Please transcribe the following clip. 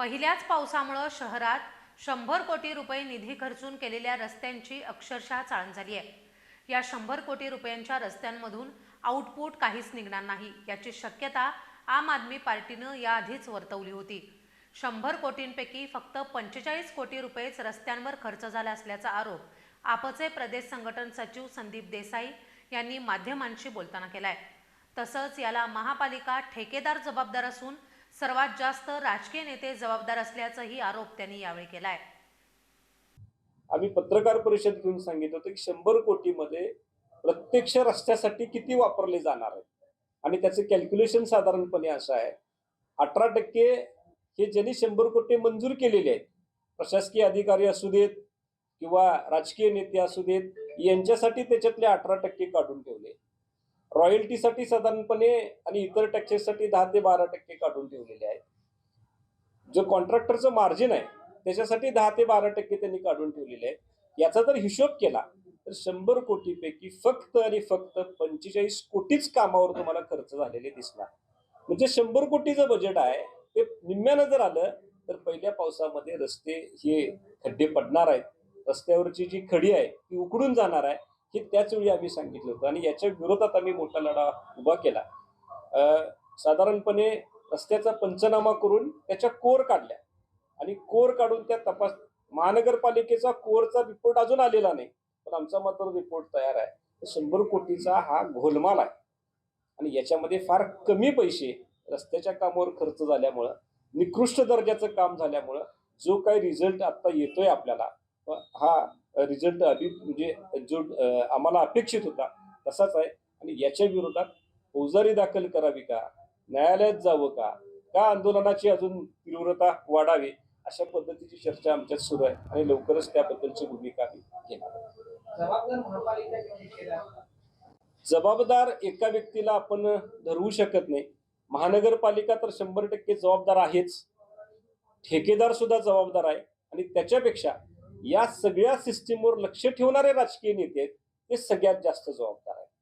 पहिल्याच पावसामुळं शहरात शंभर कोटी रुपये निधी खर्चून केलेल्या रस्त्यांची अक्षरशः चाळण झाली आहे. या शंभर कोटी रुपयांच्या रस्त्यांमधून आउटपुट काहीच निघणार नाही याची शक्यता आम आदमी पार्टीनं याआधीच वर्तवली होती. शंभर कोटींपैकी फक्त पंचेचाळीस कोटी रुपयेच रस्त्यांवर खर्च झाला असल्याचा आरोप आपचे प्रदेश संघटन सचिव संदीप देसाई यांनी माध्यमांशी बोलताना केलाय. तसंच याला महापालिका ठेकेदार जबाबदार असून सर्वात जास्त राजकीय नेते जबाबदार असल्याचाही आरोप त्यांनी यावेळी केलाय. आम्ही पत्रकार परिषद घेऊन सांगितलं होतं की शंभर कोटीमध्ये प्रत्यक्ष रस्त्यासाठी किती वापरले जाणार आहे आणि त्याचं कॅल्क्युलेशन साधारणपणे असं आहे अठरा टक्के हे ज्यांनी शंभर कोटी मंजूर केलेले आहेत प्रशासकीय अधिकारी असू देत किंवा राजकीय नेते असू देत यांच्यासाठी त्याच्यातले अठरा टक्के काढून ठेवले. रॉयल्टीसाठी साधारणपणे आणि इतर टॅक्सेससाठी दहा ते बारा टक्के काढून ठेवलेले आहेत. जो कॉन्ट्रॅक्टरचं मार्जिन आहे त्याच्यासाठी दहा ते बारा टक्के त्यांनी काढून ठेवलेले आहे याचा जर हिशोब केला तर शंभर कोटीपैकी फक्त आणि फक्त पंचेचाळीस कोटीच कामावर तुम्हाला खर्च झालेले दिसणार. म्हणजे शंभर कोटीचं बजेट आहे ते निम्म्यानं जर आलं तर पहिल्या पावसामध्ये रस्ते हे खड्डे पडणार आहेत. रस्त्यावरची जी खडी आहे ती उकडून जाणार आहे. हे त्याच वेळी आम्ही सांगितलं होतं आणि याच्या विरोधात आम्ही मोठा लढा उभा केला. अं, साधारणपणे रस्त्याचा पंचनामा करून त्याच्या कोर काढल्या आणि कोर काढून त्या तपास महानगरपालिकेचा कोरचा रिपोर्ट अजून आलेला नाही. पण आमचा मात्र रिपोर्ट तयार आहे. शंभर कोटीचा हा घोलमाल आहे. आणि याच्यामध्ये फार कमी पैसे रस्त्याच्या कामावर खर्च झाल्यामुळं निकृष्ट दर्जाचं काम झाल्यामुळं जो काही रिझल्ट आता येतोय आपल्याला हा रिझल्ट अभि म्हणजे जो आम्हाला अपेक्षित होता तसाच आहे. आणि याच्या विरोधात फौजदारी दाखल करावी का? न्यायालयात जावं का? का आंदोलनाची अजून तीव्रता वाढावी? अशा पद्धतीची चर्चा आमच्यात सुरू आहे आणि लवकरच त्याबद्दलची भूमिका आम्ही घेणार जबाबदार एका व्यक्तीला आपण धरवू शकत नाही. महानगरपालिका तर शंभर टक्के जबाबदार आहेच. ठेकेदार सुद्धा जबाबदार आहे. आणि त्याच्यापेक्षा या सगळ्या सिस्टीमवर लक्ष ठेवणारे राजकीय नेते आहेत ते सगळ्यात जास्त जबाबदार आहेत.